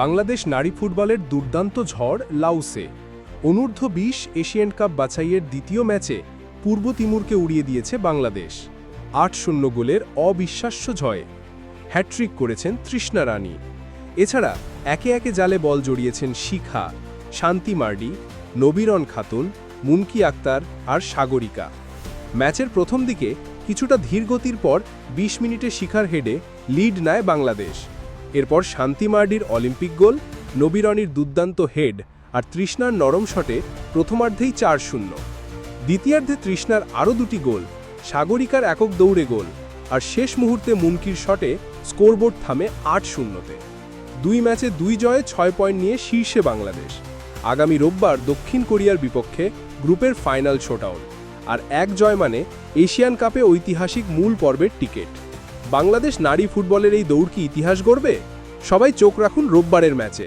বাংলাদেশ নারী ফুটবলের দুর্দান্ত ঝড় লাউসে। অনূর্ধ্ব বিশ এশিয়ান কাপ বাছাইয়ের দ্বিতীয় ম্যাচে পূর্ব তিমুরকে উড়িয়ে দিয়েছে বাংলাদেশ। আট শূন্য গোলের অবিশ্বাস্য জয়ে। হ্যাট্রিক করেছেন তৃষ্ণা রানী। এছাড়া একে একে জালে বল জড়িয়েছেন শিখা, শান্তি মার্ডি নবীরন খাতুন, মুনকি আক্তার আর সাগরিকা। ম্যাচের প্রথম দিকে কিছুটা ধীরগতির পর ২০ মিনিটে শিখার হেডে লিড নেয় বাংলাদেশ। এরপর শান্তি মার্ডির অলিম্পিক গোল নবীরনির দুর্দান্ত হেড আর তৃষ্ণার নরম শটে প্রথমার্ধেই চার শূন্য। দ্বিতীয়ার্ধে তৃষ্ণার আরও দুটি গোল, সাগরিকার একক দৌড়ে গোল আর শেষ মুহূর্তে মুনকির শটে স্কোরবোর্ড থামে আট শূন্যতে। দুই ম্যাচে দুই জয়ে ছয় পয়েন্ট নিয়ে শীর্ষে বাংলাদেশ। আগামী রোববার দক্ষিণ কোরিয়ার বিপক্ষে গ্রুপের ফাইনাল শোটাউন আর এক জয় মানে এশিয়ান কাপে ঐতিহাসিক মূল পর্বের টিকিট। বাংলাদেশ নারী ফুটবলের এই দৌড় কি ইতিহাস গড়বে? সবাই চোখ রাখুন রোববারের ম্যাচে।